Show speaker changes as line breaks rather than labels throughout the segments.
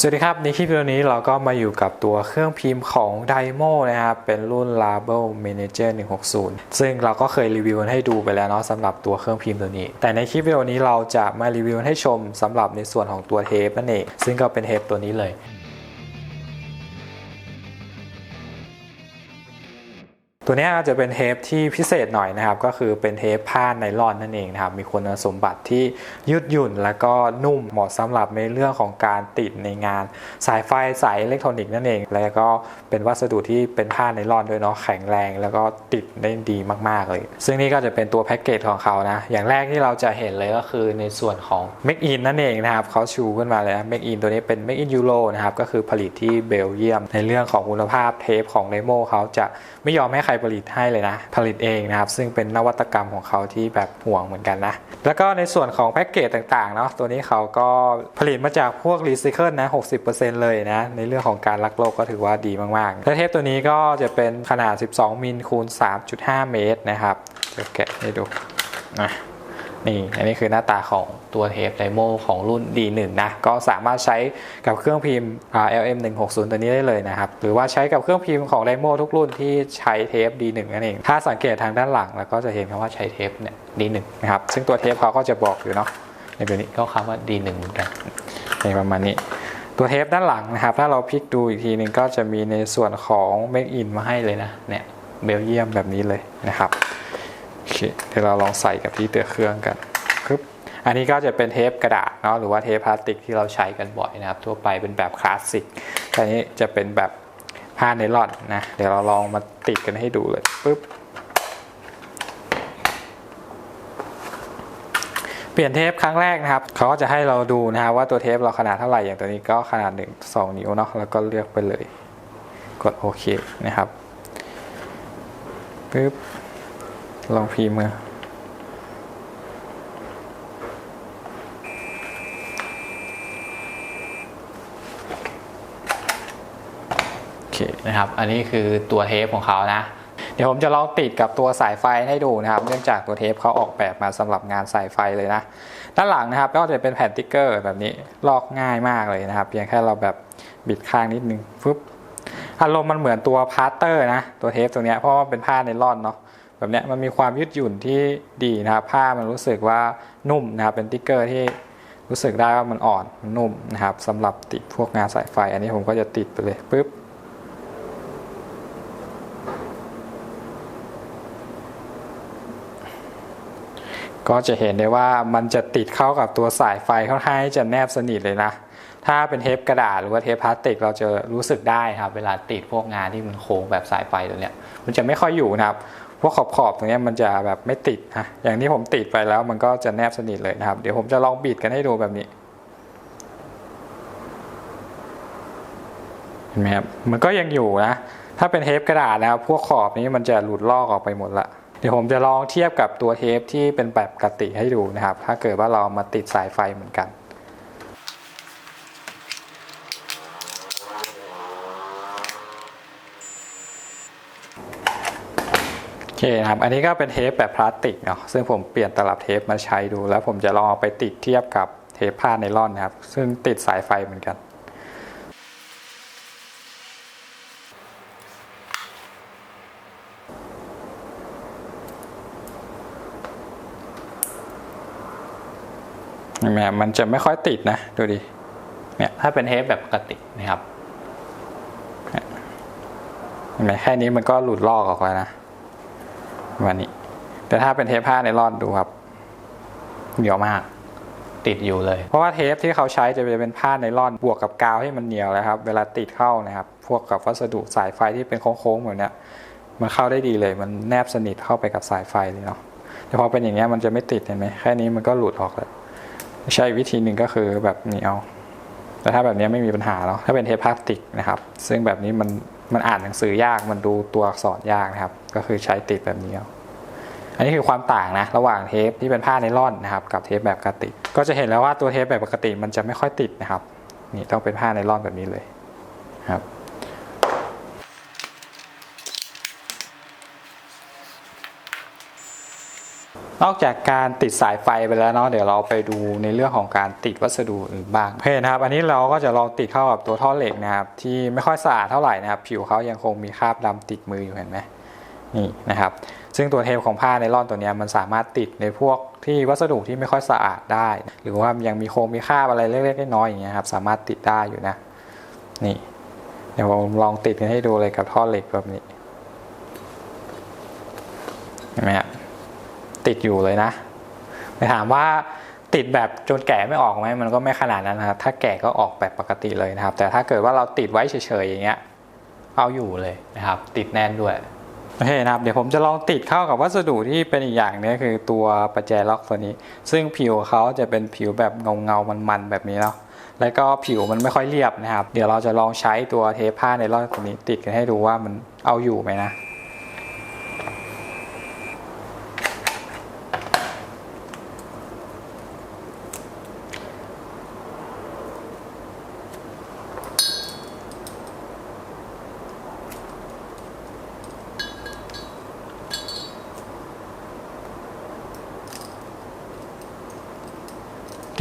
สวัสดีครับ ในคลิปวิดีโอนี้เราก็มาอยู่กับตัวเครื่องพิมพ์ของ Dymo นะครับ เป็นรุ่น Label Manager 160 ซึ่งเราก็เคยรีวิวให้ดูไปแล้วเนาะสำหรับตัวเครื่องพิมพ์ตัวนี้ แต่ในคลิปวิดีโอนี้เราจะมารีวิวให้ชมสำหรับในส่วนของตัวเทปนั่นเอง ซึ่งก็เป็นเทปตัวนี้เลย ตัวนี้จะเป็นเทปที่พิเศษหน่อยนะครับ ก็คือเป็นเทปผ้าไนลอนนั่นเองนะครับ มีคุณสมบัติที่ยืดหยุ่น และก็นุ่มเหมาะสำหรับในเรื่องของการติดในงาน สายไฟสายอิเล็กทรอนิกส์นั่นเอง แล้วก็เป็นวัสดุที่เป็นผ้าไนลอนด้วยเนาะแข็งแรง แล้วก็ติดได้ดีมากๆเลย ซึ่งนี่ก็จะเป็นตัวแพ็กเกจของเขานะอย่างแรกที่เราจะเห็นเลยก็คือในส่วนของ Make in นั่นเองนะครับเขาชูขึ้นมาเลยนะ Make in ตัวนี้เป็น Make in Euro นะครับก็คือผลิตที่เบลเยียม ในเรื่องของคุณภาพเทปของเดโมเขาจะไม่ยอมให้ใครผลิตให้เลยนะ ผลิตเองนะครับ ซึ่งเป็นนวัตกรรมของเขาที่แบบห่วงเหมือนกันนะ แล้วก็ในส่วนของแพ็กเกจต่างๆเนาะตัวนี้เขาก็ผลิตมาจากพวกรีไซเคิลนะ 60%เลยนะ ในเรื่องของการรักโลกก็ถือว่าดีมากๆและเทปตัวนี้ก็จะเป็นขนาด 12 มิลคูณ 3.5 เมตรนะครับเดี๋ยวแกะให้ดูนะ นี่อันนี้คือหน้าตาของตัวเทปไดโมของรุ่น D1 นะ ก็สามารถใช้กับเครื่องพิมพ์ LM160 ตัวนี้ได้เลยนะครับ หรือว่าใช้กับเครื่องพิมพ์ของไดโมทุกรุ่นที่ใช้เทป D1 นั่นเอง ถ้าสังเกตทางด้านหลัง แล้วก็จะเห็นคำว่าใช้เทปเนี่ย D1 นะครับ ซึ่งตัวเทปเขาก็จะบอกอยู่เนาะ ในตัวนี้ก็คำว่า D1 เหมือนกันในประมาณนี้ตัวเทปด้านหลังนะครับ ถ้าเราพลิกดูอีกทีหนึ่งก็จะมีในส่วนของ Make in มาให้เลยนะ เนี่ย เบลเยียมแบบนี้เลยนะครับ โอเคเดี๋ยวเราลองใส่กับที่เตือเครื่องกันปึ๊บอันนี้ก็จะเป็นเทปกระดาษเนาะหรือว่าเทปพลาสติกที่เราใช้กันบ่อยนะครับ ทั่วไปเป็นแบบคลาสสิกแต่อันนี้จะเป็นแบบผ้าไนลอนนะ เดี๋ยวเราลองมาติดกันให้ดูเลยปึ๊บเปลี่ยนเทปครั้งแรกนะครับเขาก็จะให้เราดูนะครับว่าตัวเทปเราขนาดเท่าไหร่อย่างตัวนี้ก็ขนาด 1 2 นิ้วเนาะแล้วก็เลือกไปเลย กดโอเคนะครับปึ๊บ ลองพิมพ์มาโอเคนะครับ อันนี้คือตัวเทปของเขานะ เดี๋ยวผมจะลองติดกับตัวสายไฟให้ดูนะครับ เนื่องจากตัวเทปเขาออกแบบมาสำหรับงานสายไฟเลยนะ ด้านหลังนะครับ ก็จะเป็นแผ่นติ๊กเกอร์แบบนี้ ลอกง่ายมากเลยนะครับ เพียงแค่เราแบบบิดข้างนิดนึงฟึบอารมณ์มันเหมือนตัวพาร์เตอร์นะ ตัวเทปตัวเนี้ยเพราะว่าเป็นผ้าไนลอนเนาะ แบบเนี้ยมันมีความยืดหยุ่นที่ดีนะครับผ้ามันรู้สึกว่านุ่มนะครับเป็นติ๊กเกอร์ที่รู้สึกได้ว่ามันอ่อนมันนุ่มนะครับสำหรับติดพวกงานสายไฟ อันนี้ผมก็จะติดไปเลยปุ๊บก็จะเห็นได้ว่ามันจะติดเข้ากับตัวสายไฟค่อนข้างจะแนบสนิทเลยนะ ถ้าเป็นเทปกระดาษหรือว่าเทปพลาสติกเราจะรู้สึกได้ครับ เวลาติดพวกงานที่มันโค้งแบบสายไฟตัวเนี้ย มันจะไม่ค่อยอยู่นะครับ วกขอบขอบๆตรงนี้มันจะแบบไม่ติดนะอย่างที่ผมติดไปแล้วมันก็จะแนบสนิทเลยนะครับ เดี๋ยวผมจะลองบิดกันให้ดูแบบนี้เห็นไหมครับมันก็ยังอยู่นะ ถ้าเป็นเทปกระดาษนะครับ พวกขอบนี้มันจะหลุดลอกออกไปหมดละเดี๋ยวผมจะลองเทียบกับตัวเทปที่เป็นแบบปกติให้ดูนะครับ ถ้าเกิดว่าเรามาติดสายไฟเหมือนกัน อเคครับ อันนี้ก็เป็นเทปแบบพลาสติกเนาะ ซึ่งผมเปลี่ยนตลับเทปมาใช้ดู แล้วผมจะลองเอาไปติดเทียบกับเทปผ้าไนลอนนะครับ ซึ่งติดสายไฟเหมือนกันเห็นไหมครับมันจะไม่ค่อยติดนะ ดูดิ เนี่ยถ้าเป็นเทปแบบปกตินะครับเห็นไหมแค่นี้มันก็หลุดลอกออกแล้วนะ วันนี้ แต่ถ้าเป็นเทปผ้าในรอดดูครับเหนียวมาก ติดอยู่เลย เพราะว่าเทปที่เขาใช้จะเป็นผ้าไนลอนบวกกับกาวให้มันเหนียวนะครับ เวลาติดเข้านะครับ พวกกับวัสดุสายไฟที่เป็นโค้งๆเหมือนเนี้ยมันเข้าได้ดีเลย มันแนบสนิทเข้าไปกับสายไฟเลยเนาะแต่พอเป็นอย่างเงี้ยมันจะไม่ติดเห็นไหมแค่นี้มันก็หลุดออกแล้วใช้วิธีหนึ่งก็คือแบบนี้เอาแต่ถ้าแบบนี้ไม่มีปัญหาเนาะถ้าเป็นเทปพลาสติกนะครับ ซึ่งแบบนี้มัน มันอ่านหนังสือยากมันดูตัวอักษรยากนะครับ ก็คือใช้ติดแบบนี้เอาอันนี้คือความต่างนะระหว่างเทปที่เป็นผ้าไนลอนนะครับ กับเทปแบบปกติ ก็จะเห็นแล้วว่าตัวเทปแบบปกติมันจะไม่ค่อยติดนะครับ นี่ต้องเป็นผ้าไนลอนแบบนี้เลยครับ นอกจากการติดสายไฟไปแล้วเนาะเดี๋ยวเราไปดูในเรื่องของการติดวัสดุอื่นบ้างโอเคนะครับ อันนี้เราก็จะลองติดเข้ากับตัวท่อเหล็กนะครับ ที่ไม่ค่อยสะอาดเท่าไหร่นะครับ ผิวเขายังคงมีคราบดำติดมืออยู่เห็นไหมนี่นะครับ ซึ่งตัวเทปของผ้าไนลอนตัวนี้มันสามารถติดในพวกที่วัสดุที่ไม่ค่อยสะอาดได้ หรือว่ายังมีโครงมีคราบอะไรเล็กๆน้อยๆอย่างเงี้ยครับสามารถติดได้อยู่นะ นี่เดี๋ยวผมลองติดกันให้ดูเลยกับท่อเหล็กแบบนี้เห็นไหมครับ ติดอยู่เลยนะแต่ถามว่าติดแบบจนแกะไม่ออกไหมมันก็ไม่ขนาดนั้นนะครับถ้าแกะก็ออกแบบปกติเลยนะครับ แต่ถ้าเกิดว่าเราติดไว้เฉยๆอย่างเงี้ยเอาอยู่เลยนะครับ ติดแน่นด้วยโอเคนะครับเดี๋ยวผมจะลองติดเข้ากับวัสดุที่เป็นอีกอย่างนึงคือตัวประแจล็อกตัวนี้ ซึ่งผิวเขาจะเป็นผิวแบบเงาเงาๆมันๆแบบนี้เนาะแล้วก็ผิวมันไม่ค่อยเรียบนะครับ เดี๋ยวเราจะลองใช้ตัวเทปผ้าในรอบตัวนี้ติดกันให้ดูว่ามันเอาอยู่ไหมนะ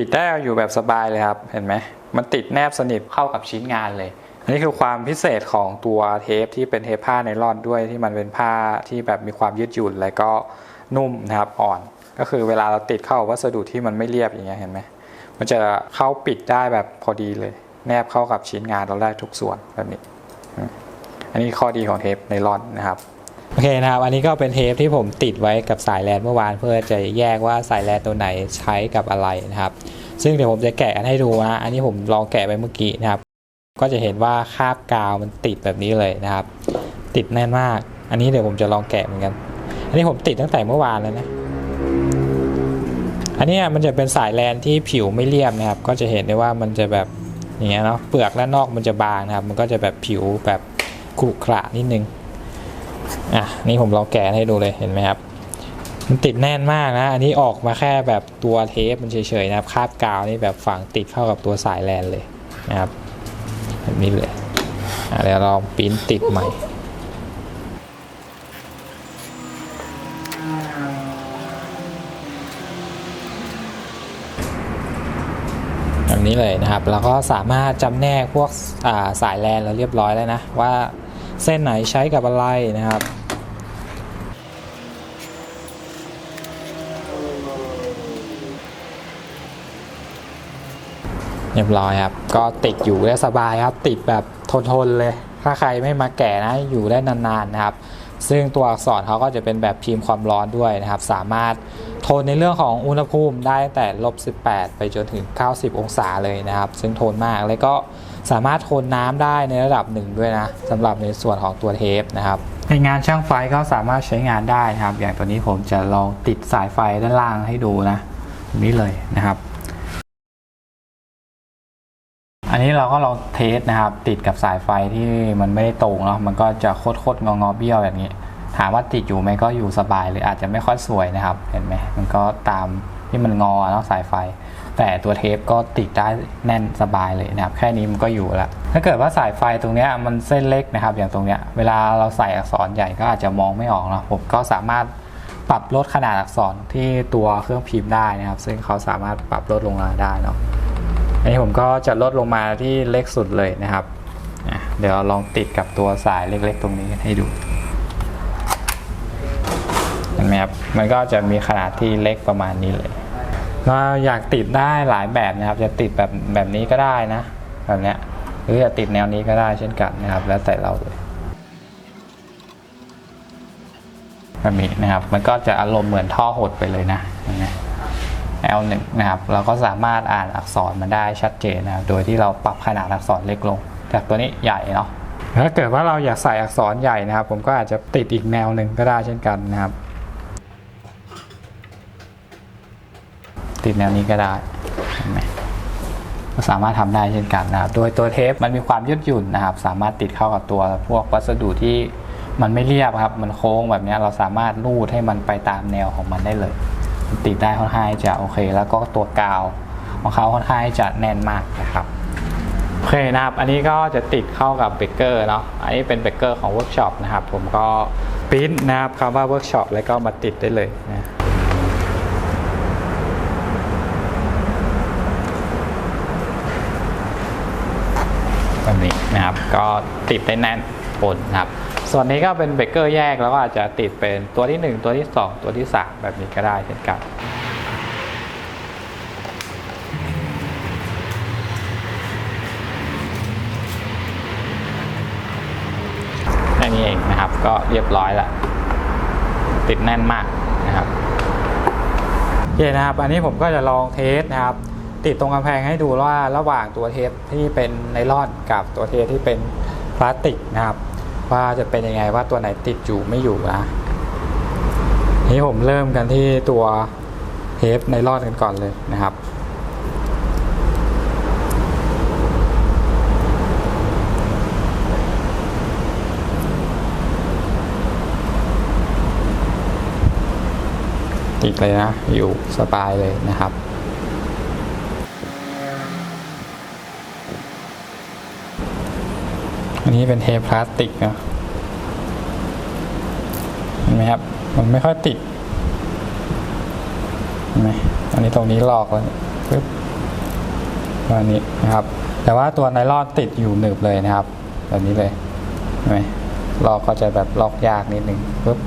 ติดได้อยู่แบบสบายเลยครับ เห็นไหม มันติดแนบสนิทเข้ากับชิ้นงานเลย อันนี้คือความพิเศษของตัวเทปที่เป็นเทปผ้าไนลอนด้วยที่มันเป็นผ้าที่แบบมีความยืดหยุ่นและก็นุ่มนะครับอ่อน ก็คือเวลาเราติดเข้าวัสดุที่มันไม่เรียบอย่างเงี้ยเห็นไหมมันจะเข้าปิดได้แบบพอดีเลย แนบเข้ากับชิ้นงานเราได้ทุกส่วนแบบนี้ อันนี้ข้อดีของเทปไนลอนนะครับ โอเคนะครับอันนี้ก็เป็นเทปที่ผมติดไว้กับสายแลนเมื่อวานเพื่อจะแยกว่าสายแลนตัวไหนใช้กับอะไรนะครับ ซึ่งเดี๋ยวผมจะแกะกันให้ดูนะอันนี้ผมลองแกะไปเมื่อกี้นะครับ ก็จะเห็นว่าคาบกาวมันติดแบบนี้เลยนะครับ ติดแน่นมาก อันนี้เดี๋ยวผมจะลองแกะเหมือนกัน อันนี้ผมติดตั้งแต่เมื่อวานแล้วนะอันนี้มันจะเป็นสายแลนที่ผิวไม่เรียบนะครับ ก็จะเห็นได้ว่ามันจะแบบอย่างเงี้ยเนาะเปลือกและนอกมันจะบางนะครับ มันก็จะแบบผิวแบบขรุขระนิดนึง อะนี่ผมลองแกะให้ดูเลยเห็นไหมครับ มันติดแน่นมากนะ อันนี้ออกมาแค่แบบตัวเทปมันเฉยๆนะครับคาบกาวนี่แบบฝังติดเข้ากับตัวสายแลนเลยนะครับแบบนี้เลยอะเดี๋ยวลองปิ้นติดใหม่แบบนี้เลยนะครับ แล้วก็สามารถจำแนกพวกอ่าสายแลนเราเรียบร้อยแล้วนะ ว่าเส้นไหนใช้กับอะไรนะครับ รียบร้อยครับ ก็ติดอยู่ได้สบายครับ ติดแบบทนๆเลย ถ้าใครไม่มาแก่นะอยู่ได้นานๆนะครับ ซึ่งตัวอักษรเขาก็จะเป็นแบบพิมพ์ความร้อนด้วยนะครับ สามารถทนในเรื่องของอุณหภูมิได้ตั้งแต่ลบ18 ไปจนถึง 90 องศาเลยนะครับ ซึ่งทนมากแล้วก็สามารถทนน้ำได้ในระดับหนึ่งด้วยนะสำหรับในส่วนของตัวเทปนะครับ ในงานช่างไฟก็สามารถใช้งานได้นะครับ อย่างตัวนี้ผมจะลองติดสายไฟด้านล่างให้ดูนะนี้เลยนะครับ อันนี้เราก็ลองเทสนะครับ ติดกับสายไฟที่มันไม่ได้ตรงเนาะมันก็จะโคตรโคตรงองอๆเบี้ยวแบบนี้ ถามว่าติดอยู่ไหมก็อยู่สบายเลยอาจจะไม่ค่อยสวยนะครับ เห็นไหมมันก็ตามที่มันงอเนาะสายไฟ แต่ตัวเทปก็ติดได้แน่นสบายเลยนะครับ แค่นี้มันก็อยู่ล้วถ้าเกิดว่าสายไฟตรงเนี้ยมันเส้นเล็กนะครับ อย่างตรงเนี้ยเวลาเราใส่อักษรใหญ่ก็อาจจะมองไม่ออกเนาะผมก็สามารถปรับลดขนาดอักษรที่ตัวเครื่องพิมพ์ได้นะครับ ซึ่งเขาสามารถปรับลดลงมาได้เนาะ อันนี้ผมก็จะลดลงมาที่เล็กสุดเลยนะครับ เดี๋ยวลองติดกับตัวสายเล็กๆ ตรงนี้ให้ดูเห็นไหมครับ มันก็จะมีขนาดที่เล็กประมาณนี้เลยก็อยากติดได้หลายแบบนะครับ จะติดแบบแบบนี้ก็ได้นะ แบบเนี้ย หรือจะติดแนวนี้ก็ได้เช่นกันนะครับ แล้วแต่เราเลยแบบนี้นะครับ มันก็จะอารมณ์เหมือนท่อหดไปเลยนะเห็นไหม L1 นะครับเราก็สามารถอ่านอักษรมันได้ชัดเจนนะครับโดยที่เราปรับขนาดอักษรเล็กลง จากตัวนี้ใหญ่เนาะถ้าเกิดว่าเราอยากใส่อักษรใหญ่นะครับ ผมก็อาจจะติดอีกแนวหนึ่งก็ได้เช่นกันนะครับ ติดแนวนี้ก็ได้ก็สามารถทำได้เช่นกันนะครับ โดยตัวเทปมันมีความยืดหยุ่นนะครับ สามารถติดเข้ากับตัวพวกวัสดุที่มันไม่เรียบครับ มันโค้งแบบนี้เราสามารถลูดให้มันไปตามแนวของมันได้เลย ติดได้ค่อนข้างจะโอเค แล้วก็ตัวกาวของเขาค่อนข้างจะแน่นมากนะครับโอเคนะครับ อันนี้ก็จะติดเข้ากับเบเกอร์เนาะอันนี้เป็นเบเกอร์ของเวิร์กช็อปนะครับ ผมก็พิมพ์นะครับคำว่าเวิร์กช็อปแล้วก็มาติดได้เลยนะแบบนี้นะครับ ก็ติดได้แน่นปนนะครับ ส่วนนี้ก็เป็นเบรกเกอร์แยกแล้วก็อาจจะติดเป็นตัวที่ 1 ตัวที่ 2 ตัวที่ 3 แบบนี้ก็ได้เช่นกันแค่นี้เองนะครับก็เรียบร้อยละติดแน่นมากนะครับโอเคนะครับ อันนี้ผมก็จะลองเทสนะครับ ติดตรงกำแพงให้ดูว่าระหว่างตัวเทปที่เป็นไนลอนกับตัวเทปที่เป็นพลาสติกนะครับ ว่าจะเป็นยังไงว่าตัวไหนติดอยู่ไม่อยู่นะนี่ผมเริ่มกันที่ตัวเทปไนลอนกันก่อนเลยนะครับ ติดเลยนะ อยู่สบายเลยนะครับ อันนี้เป็นเทปพลาสติกนะเห็นไหมครับ มันไม่ค่อยติดเห็นไหมอันนี้ตรงนี้ลอกแล้วปึ๊บอันนี้นะครับ แต่ว่าตัวไนลอนติดอยู่หนึบเลยนะครับ แบบนี้เลยเห็นไหมลอกก็จะแบบลอกยากนิดนึงปึ๊บ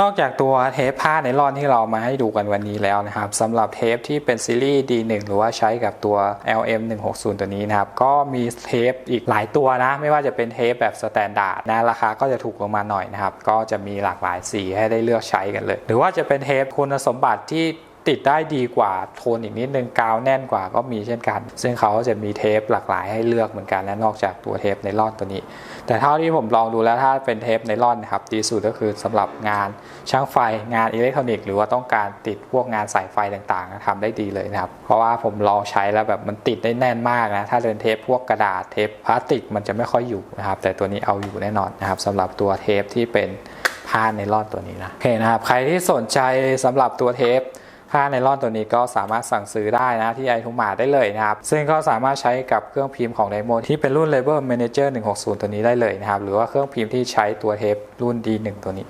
นอกจากตัวเทปผ้าไนลอนที่เรามาให้ดูกันวันนี้แล้วนะครับสำหรับเทปที่เป็นซีรีส์ D1 หรือว่าใช้กับตัว LM160 ตัวนี้นะครับ ก็มีเทปอีกหลายตัวนะ ไม่ว่าจะเป็นเทปแบบสแตนดาร์ดนะราคาก็จะถูกลงมาหน่อยนะครับ ก็จะมีหลากหลายสีให้ได้เลือกใช้กันเลย หรือว่าจะเป็นเทปคุณสมบัติที่ ติดได้ดีกว่าโทนอีกนิดนึงกาวแน่นกว่าก็มีเช่นกัน ซึ่งเขาก็จะมีเทปหลากหลายให้เลือกเหมือนกันและนอกจากตัวเทปไนลอนตัวนี้ แต่เท่าที่ผมลองดูแล้วถ้าเป็นเทปไนลอนนะครับดีสุดก็คือสำหรับงานช่างไฟงานอิเล็กทรอนิกส์หรือว่าต้องการติดพวกงานสายไฟต่างๆทำได้ดีเลยนะครับ เพราะว่าผมลองใช้แล้วแบบมันติดได้แน่นมากนะถ้าเป็นเทปพวกกระดาษเทปพลาสติกมันจะไม่ค่อยอยู่นะครับแต่ตัวนี้เอาอยู่แน่นอนนะครับสำหรับตัวเทปที่เป็นผ้าไนลอนตัวนี้นะโอเคนะครับใครที่สนใจสำหรับตัวเทป ผ้าไนลอนตัวนี้ก็สามารถสั่งซื้อได้นะที่ไอทูมาได้เลยนะครับ ซึ่งก็สามารถใช้กับเครื่องพิมพ์ของไดโมที่เป็นรุ่น Label Manager 160 ตัวนี้ได้เลยนะครับ หรือว่าเครื่องพิมพ์ที่ใช้ตัวเทปรุ่น D1 ตัวนี้